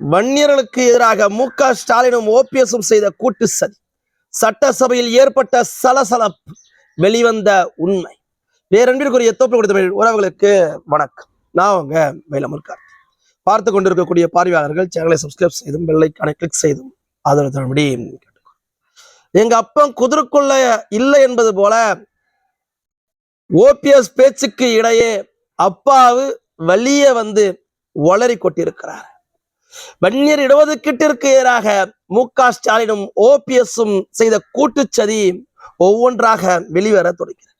வன்னியர்களுக்கு எதிராக மு க ஸ்டாலினும் ஓபிஎஸும் செய்த கூட்டு சதி. சட்டசபையில் ஏற்பட்ட சலசலப்பு வெளிவந்த உண்மை. பேரன்பிற்குரிய தோப்பு கொடுத்த உறவுகளுக்கு வணக்கம். நான் உங்க மயிலமர்கார் பார்த்து கொண்டிருக்கக்கூடிய பார்வையாளர்கள் சேனலை சப்ஸ்கிரைப் செய்தும் பெல்லைக்கானை கிளிக் செய்தும் ஆதரவு தரும்படி எங்க அப்பன் குதிர்கொள்ள இல்லை என்பது போல ஓபிஎஸ் பேச்சுக்கு இடையே அப்பாவு வலிய வந்து வளரி கொட்டிருக்கிறார் வன்னியர் இடஒதுக்கீட்டிற்கு எதிராக மு க ஸ்டாலினும் ஓபிஎஸும் செய்த கூட்டுச்சதி ஒவ்வொன்றாக வெளிவர தொடங்கிறது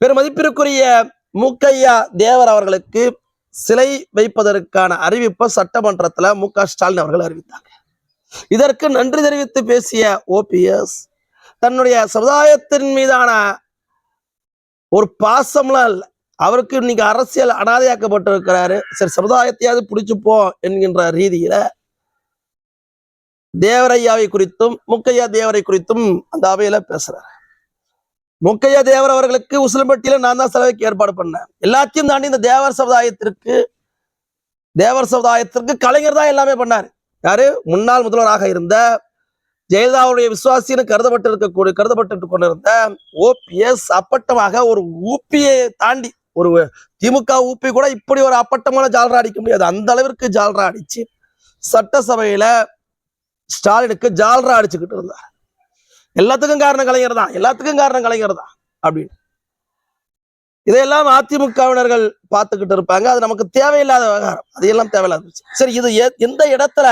பெருமதிப்பிற்குரிய முக்கையா தேவர் அவர்களுக்கு சிலை வைப்பதற்கான அறிவிப்பை சட்டமன்றத்தில் மு க ஸ்டாலின் அவர்கள் அறிவித்தாங்க. இதற்கு நன்றி தெரிவித்து பேசிய ஓபிஎஸ் தன்னுடைய சமுதாயத்தின் மீதான ஒரு பாசம்லாம் இல்லை. அவருக்கு இன்னைக்கு அரசியல் அனாதையாக்கப்பட்டிருக்கிறாரு. சரி சமுதாயத்தையாவது பிடிச்சுப்போம் என்கின்ற ரீதியில தேவரையாவை குறித்தும் முக்கையா தேவரை குறித்தும் அந்த அவையில பேசுறாரு. முக்கையா தேவர் அவர்களுக்கு உசிலம்பட்டியில நான் தான் செலவுக்கு ஏற்பாடு பண்ணேன். எல்லாத்தையும் தாண்டி இந்த தேவர் சமுதாயத்திற்கு தேவர் சமுதாயத்திற்கு கலைஞர் தான் எல்லாமே பண்ணாரு. யாரு? முன்னாள் முதல்வராக இருந்த ஜெயலலிதாவுடைய விசுவாசின்னு கருதப்பட்டு இருக்கக்கூடிய கருதப்பட்டு கொண்டிருந்த ஓபிஎஸ் அப்பட்டமாக ஒரு ஊப்பியை தாண்டி ஒரு திமுக ஊப்பி கூட இப்படி ஒரு அப்பட்டமான ஜால்ரா அடிக்க முடியாது. அந்த அளவிற்கு ஜால்ரா அடிச்சு சட்டசபையில ஸ்டாலினுக்கு ஜால்ரா அடிச்சுக்கிட்டு இருந்தார். எல்லாத்துக்கும் காரணம் கலைஞர் தான். எல்லாத்துக்கும் காரணம் கலைஞர் தான் அப்படின்னு. இதையெல்லாம் அதிமுகவினர்கள் பார்த்துக்கிட்டு இருப்பாங்க. அது நமக்கு தேவையில்லாத விவகாரம். அதையெல்லாம் தேவையில்லாத சரி இது எந்த இடத்துல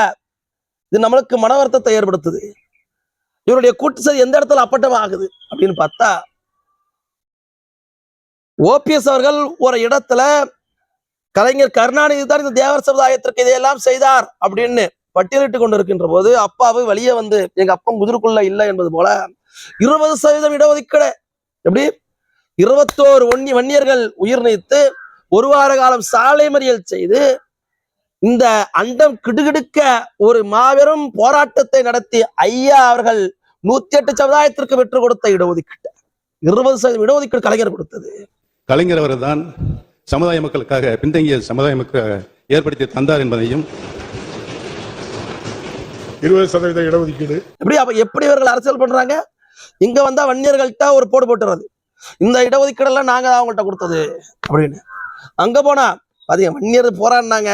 இது நம்மளுக்கு மன வருத்தத்தை ஏற்படுத்துது? இவருடைய கூட்டு சதி எந்த இடத்துல அப்பட்டம் ஆகுது அப்படின்னு பார்த்தா ஓபிஎஸ் அவர்கள் ஒரு இடத்துல கலைஞர் கருணாநிதி தான் இந்த தேவர் சமுதாயத்திற்கு இதையெல்லாம் செய்தார் அப்படின்னு பட்டியலிட்டு கொண்டிருக்கின்ற போது அப்பாவு வெளியே வந்து எங்க அப்பன் குதிரைக்குள்ள இல்லை என்பது போல இருபது சதவீதம் இடஒதுக்கீடு. எப்படி? இருபத்தோரு ஒன்னி வன்னியர்கள் உயிர் நீத்து ஒரு வார காலம் சாலை மறியல் செய்து இந்த அண்டம் கிடுகிடுக்க ஒரு மாபெரும் போராட்டத்தை நடத்தி ஐயா அவர்கள் நூத்தி எட்டு சமுதாயத்திற்கு பெற்றுக் கொடுத்த இடஒதுக்கீட்டு இருபது சதவீதம் இடஒதுக்கீடு கலைஞர் கொடுத்தது. கலைஞர் அவர்தான் சமுதாய மக்களுக்காக பின்தங்கிய சமுதாய மக்களுக்காக ஏற்படுத்தி தந்தார் என்பதையும் இருபது சதவீத இடஒதுக்கீடு. எப்படி அப்ப எப்படி இவர்கள் அரசியல் பண்றாங்க? இங்க வந்தா வன்னியர்கள்ட்ட ஒரு போடு போட்டுறது. இந்த இடஒதுக்கீடு எல்லாம் நாங்க தான் அவங்கள்ட்ட கொடுத்தது அப்படின்னு. அங்க போனா பாத்தீங்க வன்னியர் போராடினாங்க.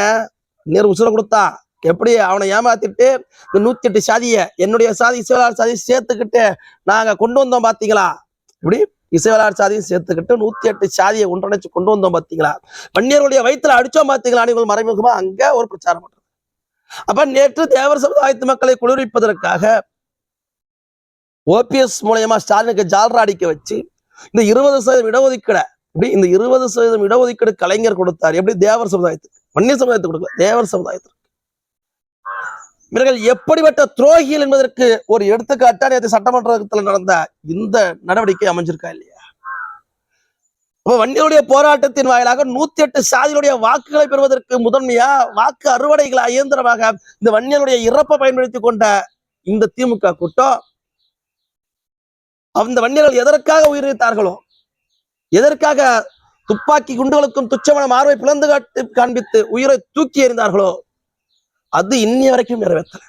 வன்னியர் உசுர கொடுத்தா எப்படி அவனை ஏமாத்திட்டு இந்த நூத்தி எட்டு சாதிய என்னுடைய சாதி இசைவலார் சாதி சேர்த்துக்கிட்டு நாங்க கொண்டு வந்தோம் பாத்தீங்களா? எப்படி? இசைவலார் சாதியும் சேர்த்துக்கிட்டு நூத்தி எட்டு சாதியை ஒன்றிணைச்சு கொண்டு வந்தோம் பாத்தீங்களா? வன்னியருடைய வயிற்றுல அடிச்சோம் பாத்தீங்களா? நீங்கள் மறைமுகமா அங்க ஒரு பிரச்சாரம் பண்றது. அப்ப நேற்று தேவர் சமுதாயத்து மக்களை குளிர்விப்பதற்காக ஓபிஎஸ் மூலயமா ஸ்டாலினுக்கு ஜால்ரா அடிக்க வச்சு இந்த இருபது சதவீதம் இடஒதுக்கீடு இப்படி இந்த இருபது சதவீதம் இடஒதுக்கீடு கலைஞர் கொடுத்தார் எப்படி தேவர் சமுதாயத்துக்கு வன்னிய சமுதாயத்துக்கு கொடுக்கல தேவர் சமுதாயத்துக்கு. இவர்கள் எப்படிப்பட்ட துரோகிகள் என்பதற்கு ஒரு எடுத்துக்காட்டா நேற்று சட்டமன்றத்தில் நடந்த இந்த நடவடிக்கை அமைஞ்சிருக்கா இல்லையா? அப்ப வன்னியருடைய போராட்டத்தின் வாயிலாக நூத்தி எட்டு சாதியுடைய வாக்குகளை பெறுவதற்கு முதன்மையா வாக்கு அறுவடைகளை இயந்திரமாக இந்த வன்னியருடைய இறப்பை பயன்படுத்தி கொண்ட இந்த திமுக கூட்டம்? அந்த வன்னியர்கள் எதற்காக உயிரிழத்தார்களோ எதற்காக துப்பாக்கி குண்டுகளுக்கும் துச்சமான மார்பை பிளந்து காட்டி காண்பித்து உயிரை தூக்கி எறிந்தார்களோ? அது இன்னி வரைக்கும் நிறைவேற்றல.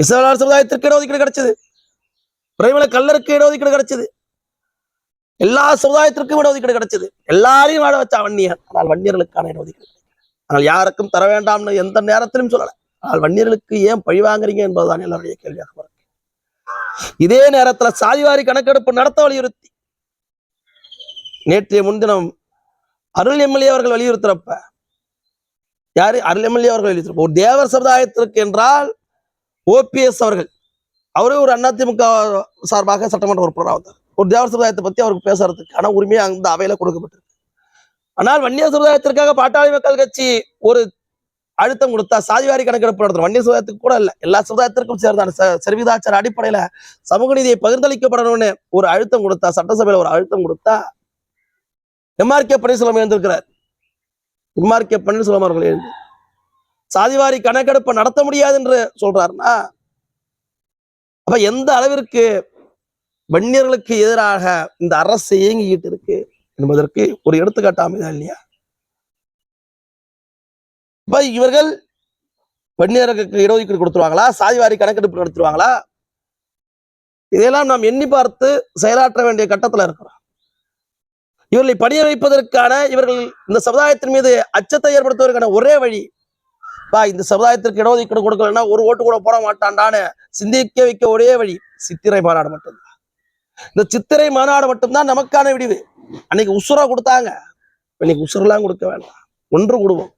இஸ்லாமிய சமுதாயத்திற்கு இடஒதுக்கீடு கிடைச்சது. பிரேமல கல்லருக்கு இடஒதுக்கீடு கிடைச்சது. எல்லா சமுதாயத்திற்கும் இடஒதுக்கீடு கிடைச்சது. எல்லாரையும் வாழ வச்சா வன்னியர். ஆனால் வன்னியர்களுக்கான இடஒதுக்கீடு ஆனால் யாருக்கும் தர வேண்டாம்னு எந்த நேரத்திலும் சொல்லல. ஆனால் வன்னியர்களுக்கு ஏன் பழி வாங்குறீங்க என்பதுதான் எல்லாருடைய கேள்வியாக வரும் இதே நேரத்துல சாதிவாரி கணக்கெடுப்பு நடத்த வலியுறுத்தி நேற்றைய முன்தினம் அருள் எம்எல்ஏ அவர்கள் வலியுறுத்துறப்ப யாரு? அருள் எம்எல்ஏ அவர்கள் வலியுறுத்துறப்ப ஒரு தேவர் சமுதாயத்திற்கு என்றால் ஓபிஎஸ் அவர்கள். அவரே ஒரு அதிமுக சார்பாக சட்டமன்ற உறுப்பினராக வந்தார். ஒரு தேவர் சமுதாயத்தை பத்தி அவருக்கு பேசுறதுக்கான உரிமையை அந்த அவையில கொடுக்கப்பட்டிருக்கு. ஆனால் வன்னியர் சமுதாயத்திற்காக பாட்டாளி மக்கள் கட்சி ஒரு அழுத்தம் கொடுத்தா சாதிவாரி கணக்கெடுப்பு நடத்தும் வன்னிய சமுதாயத்துக்கு கூட இல்லை. எல்லா சமுதாயத்திற்கும் சேர்ந்தான ச- சரிவிதாச்சார அடிப்படையில சமூக நீதியை பகிர்ந்தளிக்கப்படணும்னு ஒரு அழுத்தம் கொடுத்தா சட்டசபையில் ஒரு அழுத்தம் கொடுத்தா எம்ஆர் கே பன்னீர்செல்வம் எழுந்திருக்கிறார் எம்ஆர் கே பன்னீர்செல்வம் சாதிவாரி கணக்கெடுப்பை நடத்த முடியாது என்று சொல்றாருன்னா அப்ப எந்த அளவிற்கு வன்னியர்களுக்கு எதிராக இந்த அரசு இயங்கிக்கிட்டு இருக்கு என்பதற்கு ஒரு எடுத்துக்காட்டு அமைதா இல்லையா? இப்ப இவர்கள் வன்னியர்களுக்கு இடஒதுக்கீடு கொடுத்துருவாங்களா? சாதிவாரி கணக்கெடுப்பு நடத்துவாங்களா இதையெல்லாம் நாம் எண்ணி பார்த்து செயலாற்ற வேண்டிய கட்டத்துல இருக்கிறோம். இவர்களை பணிய வைப்பதற்கான இவர்கள் இந்த சமுதாயத்தின் மீது அச்சத்தை ஏற்படுத்துவதற்கான ஒரே வழி பா இந்த சமுதாயத்திற்கு இடஒதுக்கீடு கொடுக்கலன்னா ஒரு ஓட்டு கூட போட மாட்டான்டான்னு சிந்திக்க வைக்க ஒரே வழி சித்திரை மாநாடு மட்டும்தான். இந்த சித்திரை மாநாடு மட்டும்தான் நமக்கான விடிவு. அன்னைக்கு உசுரா கொடுத்தாங்க. இன்னைக்கு உசுரெல்லாம் கொடுக்க வேண்டாம். ஒன்று கூடுவோம்.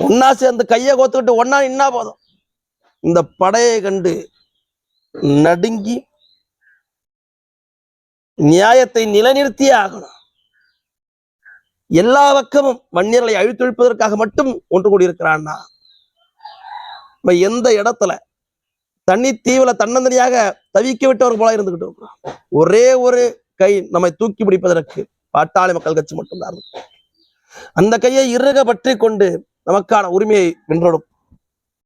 ஒன்னா சேர்ந்து கையை கோத்துக்கிட்டு ஒன்னா நின்னா போதும். இந்த படையை கண்டு நடுங்கி நியாயத்தை நிலைநிறுத்தியே ஆகணும். எல்லா பக்கமும் வன்னியர்களை அழித்தொழிப்பதற்காக மட்டும் ஒன்று கூடியிருக்கிறான்னா நம்ம எந்த இடத்துல தண்ணி தீவில தன்னந்தனியாக தவிக்க விட்டவர் போல இருந்துகிட்டு இருக்கிறோம். ஒரே ஒரு கை நம்மை தூக்கி பிடிப்பதற்கு பாட்டாளி மக்கள் கட்சி மட்டும்தான். அந்த கையை இறுக பற்றி கொண்டு நமக்கான உரிமையை வென்றெடுப்போம்.